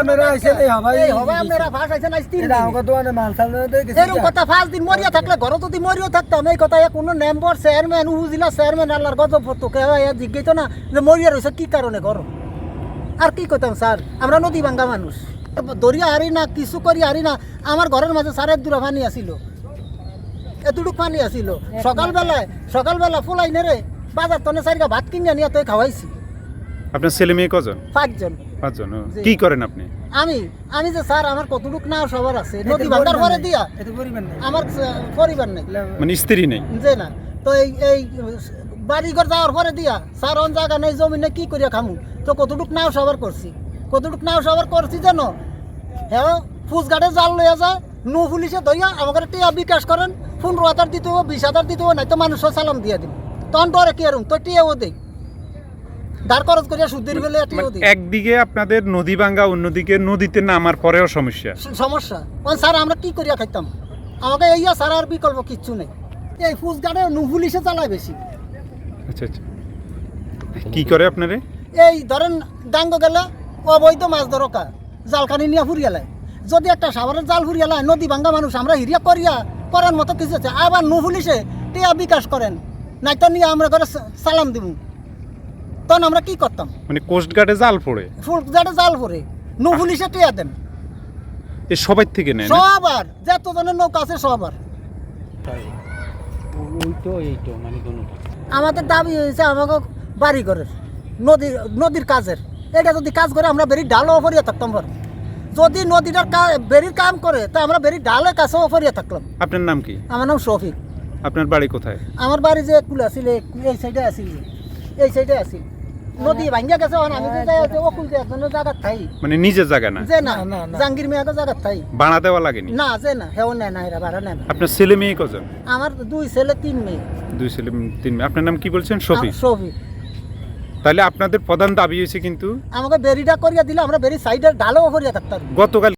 আপনারা আইছেন এই হবাই। এই হবে আপনারা ফাঁস আইছেন আজ তিন দিন। আমাকে মাল এরকম কথা মরিয়া থাকলে ঘরে যদি মরিয়া থাকতাম এই কথা এ কোনো মেম্বার চেয়ারম্যান উপজেলা চেয়ারম্যান আল্লাহর গজব হতো কে জিজ্ঞেস না যে মরিয়া রয়েছে কি কারণে ঘর? আর কি করতাম স্যার? আমরা নদী ভাঙ্গা মানুষ। দরিয়া হারি না কিছু করি হারি না আমার ঘরের মাঝে সারের দূরা পানি আসিল। এতটুক পানি আসিল। সকালবেলায় সকালবেলা ফুলাই নেরে বাজার তনে চারিকা ভাত কিনে নিয়ে তুই খাওয়াইছি। আপনার ছেলে মেয়ে কজন? পাঁচজন। পাঁচজন। কি করেন আপনি? আমি আমি যে স্যার আমার কতটুক না সবার আছে। নদী ভাঙ্গার পরে দিয়া আমার পরিবার নেই। মানে স্ত্রী নেই? যে না। তো এই এই বাড়িঘর যাওয়ার পরে দিয়া স্যার অন জায়গা নেই জমি নেই কি করিয়া খামু? তো কতটুক নাও সবার করছি। কতটুক নাও সবার করছি জানো হ্যাঁ ফুসগাটে জাল লইয়া যায় নু পুলিশে ধরিয়া আমাকে টিয়া বিকাশ করেন পনেরো হাজার দিতে হবে বিশ হাজার দিতে হবে নাই তো মানুষ সালাম দিয়ে দিন তখন তোরে কি আরুম তো টিয়াও দেই। দাঁড় খরচ করিয়া সুদের বেলে টিয়াও মানে একদিকে আপনাদের নদী ভাঙ্গা অন্যদিকে নদীতে নামার পরেও সমস্যা। সমস্যা। ওই স্যার আমরা কি করিয়া খাইতাম? আমাকে এইয়া স্যার আর বিকল্প কিচ্ছু নেই। এই নু পুলিশে চালায় বেশি। আচ্ছা আচ্ছা। কি করে আপনারে? এই ধরেন ডাঙ্গ গেলে অবৈধ মাছ ধরকা জালখানি নিয়ে ফুরিয়ালায় যদি একটা সাবারের জাল ফুরিয়ালায় নদী ভাঙ্গা মানুষ আমরা হিরিয়া করিয়া করার মতো কিছু আছে। আবার নু পুলিশে টিয়া বিকাশ করেন। নাই তো নিয়ে আমরা করে সালাম দিব তখন আমরা কি করতাম? মানে কোস্টগার্ডে জাল পড়ে। ফুল যাতে জাল পরে নু পুলিশে টিয়া দেন। এ সবাই থেকে নেয় না? সবার যত জনের নৌকা আছে সবার। ওইটো এইটো মানে দুটো আমাদের দাবি হয়েছে আমাকে বাড়ি ঘরের নদীর নদীর কাজের। এটা যদি কাজ করে আমরা বেরি ডালও ফরিয়া থাকতাম পরে যদি নদীটার কা- বেরির কাম করে তা আমরা বেরি ডালে কাছেও ফরিয়া থাকলাম। আপনার নাম কি? আমার নাম শফিক। আপনার বাড়ি কোথায়? আমার বাড়ি যে কুল আছিল এই- এই সাইডে আছিল যে, এই সাইডে আছিল নদী ভাঙ্গিয়া গেছে আমি যে অকুল জায়গা থাই। মানে নিজের জায়গা না? যে না। জাঙ্গির মেয়াকে জায়গার থাই। বানা দেওয়া লাগেনি? না যে না হেও নেয় না এরা ভাড়া নেয় না। আপনার ছেলে মেয়ে কজন? আমার দুই ছেলে তিন মেয়ে। দুই ছেলে তিন মেয়ে। আপনার নাম কি বলছেন? শফিক আ- শফিক। তাহলে আপনাদের প্রধান দাবি হয়েছে কিন্তু? আমাকে বেরিটা করিয়া দিলে আমরা বেরি সাইডের ডালও করিয়া থাকতাম গতকাল